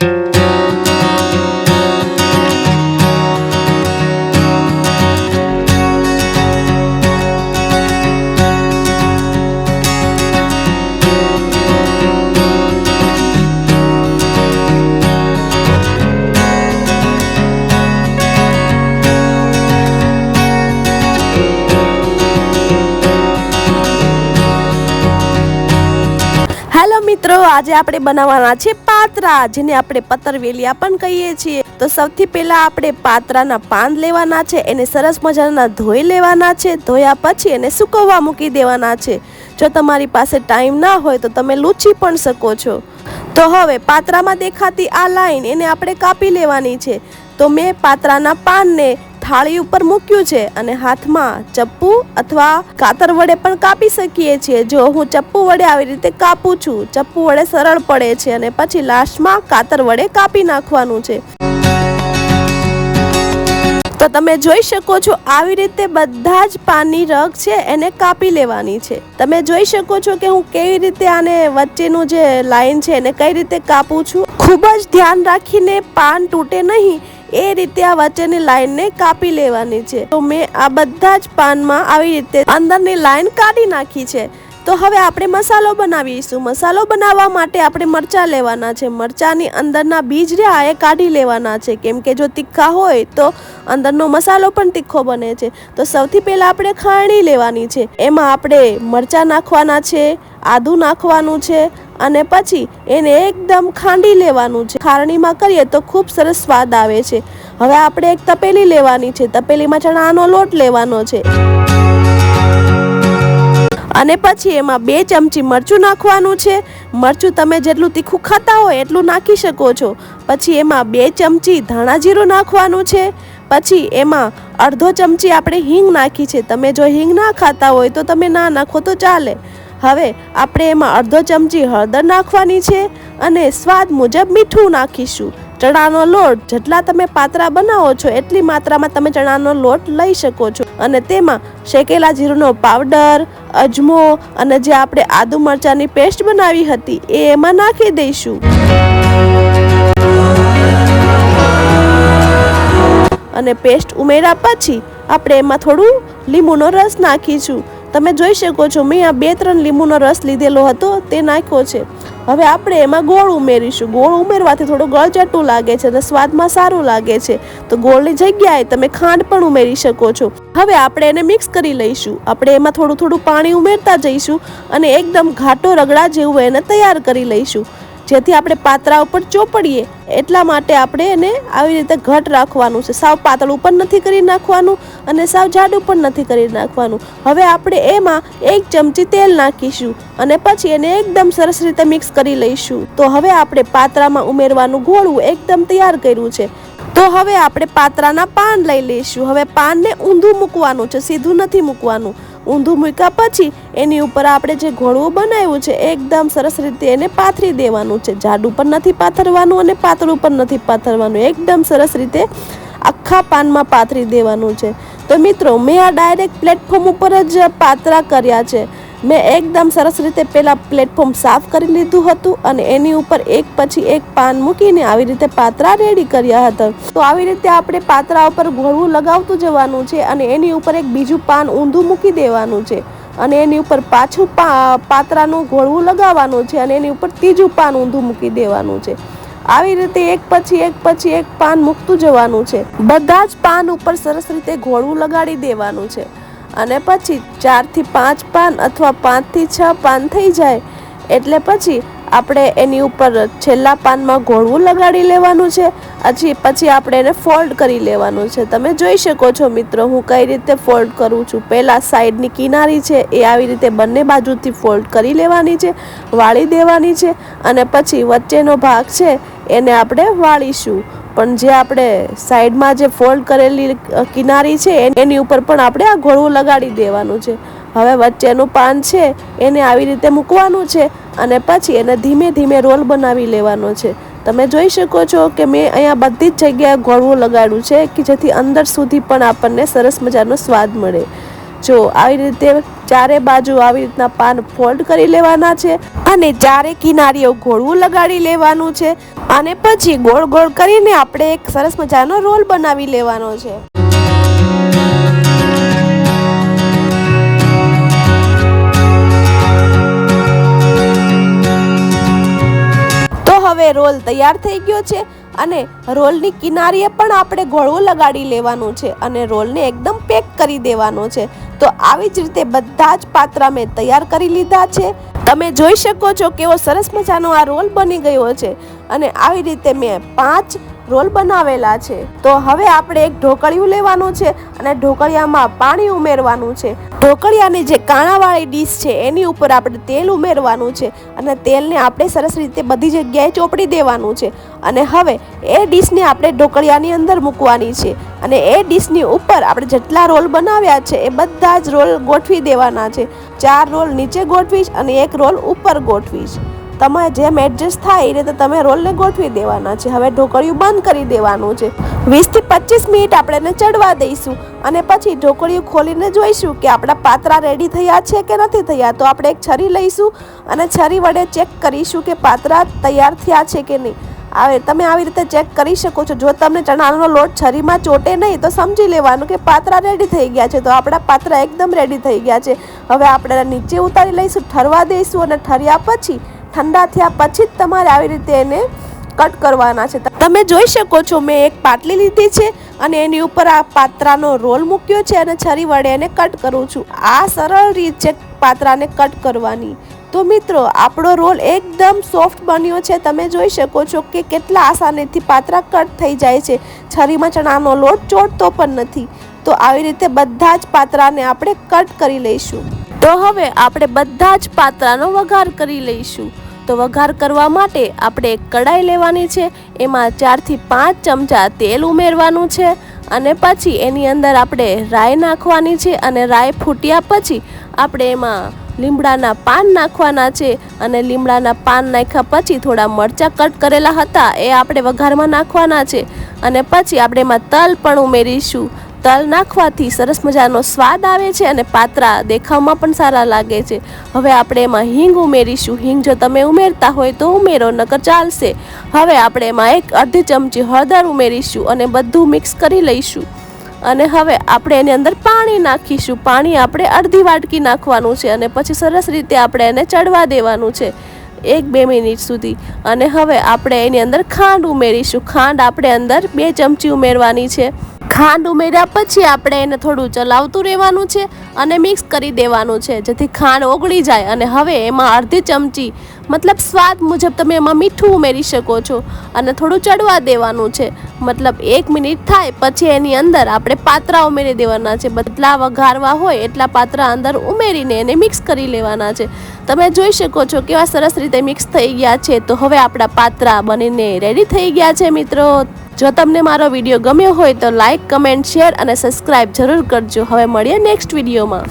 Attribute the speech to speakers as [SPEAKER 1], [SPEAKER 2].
[SPEAKER 1] Hello મિત્રો આજે આપણે બનાવવાના છે પાત્રા, જેને આપણે પતરવેલિયા પણ કહીએ છીએ. તો સૌથી પહેલા આપણે પાત્રાના પાન લેવાના છે, એને સરસ મજાના ધોઈ લેવાના છે, ધોયા પછી એને સુકવવા મૂકી દેવાના છે. જો તમારી પાસે ટાઈમ ના હોય તો તમે લૂછી પણ શકો છો. તો હવે પાત્રામાં દેખાતી આ લાઈન એને આપણે કાપી લેવાની છે. તો મેં પાત્રાના પાનને થાળી ઉપર મૂક્યું છે અને હાથમાં ચપ્પુ અથવા કાતર વડે પણ કાપી શકીએ છીએ. જો હું ચપ્પુ વડે આવી રીતે કાપું છું, ચપ્પુ વડે સરળ પડે છે અને પછી લાસ્ટમાં કાતર વડે કાપી નાખવાનું છે. તો તમે જોઈ શકો છો, આવી રીતે બધા જ પાનની રગ છે, એને કાપી લેવાની છે. તમે જોઈ શકો છો કે હું કેવી રીતે આને વચ્ચેનું જે લાઈન છે, એને કઈ રીતે કાપું છું. ખૂબ જ ધ્યાન રાખીને પાન તૂટે નહીં એ રીતે આ વચ્ચેની લાઈનને કાપી લેવાની છે. તો મેં આ બધા જ પાનમાં આવી રીતે અંદરની લાઈન કાઢી નાખી છે. તો હવે આપણે મસાલો બનાવીશું. મસાલો બનાવવા માટે આપણે મરચાં લેવાના છે. મરચાંની અંદરના બીજ રહ્યા, એ કાઢી લેવાના છે. કેમ કે જો તીખા હોય, તો અંદરનો મસાલો પણ તીખો બને છે. તો સૌથી પહેલાં આપણે ખાણી લેવાની છે. એમાં આપણે મરચાં નાખવાના છે, આદું નાખવાનું છે અને પછી એને એકદમ ખાંડી લેવાનું છે. ખારણીમાં કરીએ તો ખૂબ સરસ સ્વાદ આવે છે. હવે આપણે એક તપેલી લેવાની છે. તપેલીમાં ચણાનો લોટ લેવાનો છે. અને પછી એમાં બે ચમચી મરચું નાખવાનું છે. મરચું તમે જેટલું તીખું ખાતા હોય એટલું નાખી શકો છો. પછી એમાં બે ચમચી ધાણા જીરું નાખવાનું છે. પછી એમાં અડધો ચમચી આપણે હિંગ નાખી છે. તમે જો હિંગ ના ખાતા હોય તો તમે ના નાખો તો ચાલે. હવે આપણે એમાં અડધો ચમચી હળદર નાખવાની છે અને સ્વાદ મુજબ મીઠું નાખીશું. ચણાનો લોટ જેટલા તમે પાતરા બનાવો છો, એટલી માત્રામાં તમે ચણાનો લોટ લઈ શકો છો. અને તેમાં શેકેલા જીરુંનો પાવડર, અજમો અને જે આપણે આદુ મરચાંની પેસ્ટ બનાવી હતી, એ એમાં નાખી દઈશું. અને પેસ્ટ ઉમેર્યા પછી આપણે એમાં થોડું લીંબુનો રસ નાખીશું. તમે જોઈ શકો છો, મેં આ બે ત્રણ લીંબુનો રસ લીધેલો હતો, તે નાખ્યો છે. હવે આપણે એમાં ગોળ ઉમેરીશું. ગોળ ઉમેરવાથી થોડું ગળચટું લાગે છે અને સ્વાદમાં સારું લાગે છે. તો ગોળની જગ્યાએ તમે ખાંડ પણ ઉમેરી શકો છો. હવે આપણે એને મિક્સ કરી લઈશું. આપણે એમાં થોડું થોડું પાણી ઉમેરતા જઈશું અને એકદમ ઘાટો રગડા જેવું એને તૈયાર કરી લઈશું. જેથી આપણે પાતરા ઉપર ચોપડીએ. એટલા માટે આપણે એને આવી રીતે ઘટ રાખવાનું છે. સાવ પાતળું પણ નથી કરી નાખવાનું અને સાવ જાડું પણ નથી કરી નાખવાનું. હવે આપણે એમાં એક ચમચી તેલ નાખીશું અને પછી એને એકદમ સરસ રીતે મિક્સ કરી લઈશું. તો હવે આપણે પાત્રામાં ઉમેરવાનું ગોળું એકદમ તૈયાર કર્યું છે. તો હવે આપણે પાત્રાના પાન લઈ લઈશું. હવે પાનને ઊંધું મૂકવાનું છે. સીધું નથી મૂકવાનું. ઊંધું મૂક્યા પછી એની ઉપર આપણે જે ઘોળવું બનાવ્યું છે એકદમ સરસ રીતે એને પાથરી દેવાનું છે. જાડું પણ નથી પાથરવાનું અને પાતળું પણ નથી પાથરવાનું. એકદમ સરસ રીતે આખા પાનમાં પાથરી દેવાનું છે. તો મિત્રો, મેં આ ડાયરેક્ટ પ્લેટફોર્મ ઉપર જ પાતરા કર્યા છે. મેં એકદમ સરસ રીતે પહેલાં પ્લેટફોર્મ સાફ કરી લીધું હતું અને એની ઉપર એક પછી એક પાન મૂકીને આવી રીતે પાતરા રેડી કર્યા હતા. તો આવી રીતે આપણે પાતરા ઉપર ઘોળવું લગાવતું જવાનું છે અને એની ઉપર એક બીજું પાન ઊંધું મૂકી દેવાનું છે. અને એની ઉપર પાછું પાતરાનું ઘોળવું લગાવવાનું છે અને એની ઉપર ત્રીજું પાન ઊંધું મૂકી દેવાનું છે. આવી રીતે એક પછી એક પછી એક પાન મૂકતું જવાનું છે. બધા જ પાન ઉપર સરસ રીતે ઘોળવું લગાડી દેવાનું છે. અને પછી ચારથી પાંચ પાન અથવા પાંચથી છ પાન થઈ જાય, એટલે પછી આપણે એની ઉપર છેલ્લા પાનમાં ઘોળવું લગાડી લેવાનું છે, પછી પછી આપણે એને ફોલ્ડ કરી લેવાનું છે. તમે જોઈ શકો છો મિત્રો, હું કઈ રીતે ફોલ્ડ કરું છું. પહેલાં સાઈડની કિનારી છે, એ આવી રીતે બંને બાજુથી ફોલ્ડ કરી લેવાની છે, વાળી દેવાની છે, અને પછી વચ્ચેનો ભાગ છે, એને આપણે વાળીશું. પણ જે આપણે સાઈડમાં જે ફોલ્ડ કરેલી કિનારી છે, એની ઉપર પણ આપણે આ ઘોળવું લગાડી દેવાનું છે. હવે વચ્ચેનું પાન છે, એને આવી રીતે મૂકવાનું છે અને પછી એને ધીમે ધીમે રોલ બનાવી લેવાનો છે. તમે જોઈ શકો છો કે મેં અહીંયા બધી જ જગ્યાએ ઘોળવું લગાડ્યું છે કે જેથી અંદર સુધી પણ આપણને સરસ મજાનો સ્વાદ મળે. જો આવી રીતે ચારે બાજુ આવી રીતના પાન ફોલ્ડ કરી લેવાના છે અને ચારે કિનારીઓ ગોળવું લગાડી લેવાનું છે અને પછી ગોળ ગોળ કરીને આપણે એક સરસ મજાનો રોલ બનાવી લેવાનો છે. તો હવે રોલ તૈયાર થઈ ગયો છે. અને રોલની કિનારીએ પણ આપણે ગોળવું લગાડી લેવાનું છે અને રોલને એકદમ પેક કરી દેવાનો છે. તો આવી જ રીતે બધા જ પાત્રા મેં તૈયાર કરી લીધા છે. તમે જોઈ શકો છો કેવો સરસ મજાનો આ રોલ બની ગયો છે. અને આવી રીતે મેં પાંચ રોલ બનાવેલા છે. તો હવે આપણે એક ઢોકળિયું લેવાનું છે અને ઢોકળિયામાં પાણી ઉમેરવાનું છે. ઢોકળિયાની જે કાણાવાળી ડીશ છે, એની ઉપર આપણે તેલ ઉમેરવાનું છે અને તેલને આપણે સરસ રીતે બધી જગ્યાએ ચોપડી દેવાનું છે. અને હવે એ ડીશને આપણે ઢોકળિયાની અંદર મૂકવાની છે. અને એ ડીશની ઉપર આપણે જેટલા રોલ બનાવ્યા છે, એ બધા જ રોલ ગોઠવી દેવાના છે. ચાર રોલ નીચે ગોઠવીશ અને એક રોલ ઉપર ગોઠવીશ. તમે જેમ એડજસ્ટ થાય એ રીતે તમે રોલને ગોઠવી દેવાના છે. હવે ઢોકળિયું બંધ કરી દેવાનું છે. વીસથી પચીસ મિનિટ આપણે ચડવા દઈશું અને પછી ઢોકળિયું ખોલીને જોઈશું કે આપણા પાત્રા રેડી થયા છે કે નથી થયા. તો આપણે એક છરી લઈશું અને છરી વડે ચેક કરીશું કે પાત્રા તૈયાર થયા છે કે નહીં. આવે તમે આવી રીતે ચેક કરી શકો છો. જો તમને ચણાનો લોટ છરીમાં ચોટે નહીં, તો સમજી લેવાનું કે પાત્રા રેડી થઈ ગયા છે. તો આપણા પાત્રા એકદમ રેડી થઈ ગયા છે. હવે આપણે નીચે ઉતારી લઈશું, ઠરવા દઈશું અને ઠર્યા પછી ઠંડા થયા પછી જ તમારે આવી રીતે એને કટ કરવાના છે. તમે જોઈ શકો છો, મેં એક પાટલી લીધી છે અને એની ઉપર આ પાત્રાનો રોલ મૂક્યો છે અને છરી વડે એને કટ કરું છું. આ સરળ રીત છે પાત્રાને કટ કરવાની. તો મિત્રો, આપણો રોલ એકદમ સોફ્ટ બન્યો છે. તમે જોઈ શકો છો કે કેટલા આસાનીથી પાત્રા કટ થઈ જાય છે. છરીમાં ચણાનો લોટ ચોટતો પણ નથી. તો આવી રીતે બધા જ પાત્રાને આપણે કટ કરી લઈશું. તો હવે આપણે બધા જ પાત્રાનો વઘાર કરી લઈશું. તો વઘાર કરવા માટે આપણે કડાઈ લેવાની છે. એમાં ચારથી પાંચ ચમચા તેલ ઉમેરવાનું છે અને પછી એની અંદર આપણે રાઈ નાખવાની છે અને રાઈ ફૂટ્યા પછી આપણે એમાં લીમડાના પાન નાખવાના છે અને લીમડાના પાન નાખ્યા પછી થોડા મરચાં કટ કરેલા હતા એ આપણે વઘારમાં નાખવાના છે. અને પછી આપણે એમાં તલ પણ ઉમેરીશું. તલ નાખવાથી સરસ મજાનો સ્વાદ આવે છે અને પાત્રા દેખાવમાં પણ સારા લાગે છે. હવે આપણે એમાં હિંગ ઉમેરીશું. હિંગ જો તમે ઉમેરતા હોય તો ઉમેરો, નકર ચાલશે. હવે આપણે એમાં એક અડધી ચમચી હળદર ઉમેરીશું અને બધું મિક્સ કરી લઈશું. અને હવે આપણે એની અંદર પાણી નાખીશું. પાણી આપણે અડધી વાટકી નાખવાનું છે અને પછી સરસ રીતે આપણે એને ચડવા દેવાનું છે એક બે મિનિટ સુધી. અને હવે આપણે એની અંદર ખાંડ ઉમેરીશું. ખાંડ આપણે અંદર બે ચમચી ઉમેરવાની છે. ખાંડ ઉમેર્યા પછી આપણે એને થોડું ચલાવતું રહેવાનું છે અને મિક્સ કરી દેવાનું છે જેથી ખાંડ ઓગળી જાય અને હવે એમાં અડધી ચમચી મતલબ સ્વાદ મુજબ તમે એમાં મીઠું ઉમેરી શકો છો અને થોડું ચડવા દેવાનું છે. મતલબ એક મિનિટ થાય પછી એની અંદર આપણે પાત્રા ઉમેરી દેવાના છે. બદલા વઘારવા હોય એટલા પાત્રા અંદર ઉમેરીને એને મિક્સ કરી લેવાના છે. તમે જોઈ શકો છો કેવા સરસ રીતે મિક્સ થઈ ગયા છે. તો હવે આપણા પાત્રા બનીને રેડી થઈ ગયા છે મિત્રો. જો તમને મારો વીડિયો ગમ્યો હોય તો લાઇક કમેન્ટ શેર અને સબસ્ક્રાઈબ જરૂર કરજો. હવે મળીએ નેક્સ્ટ વિડીયોમાં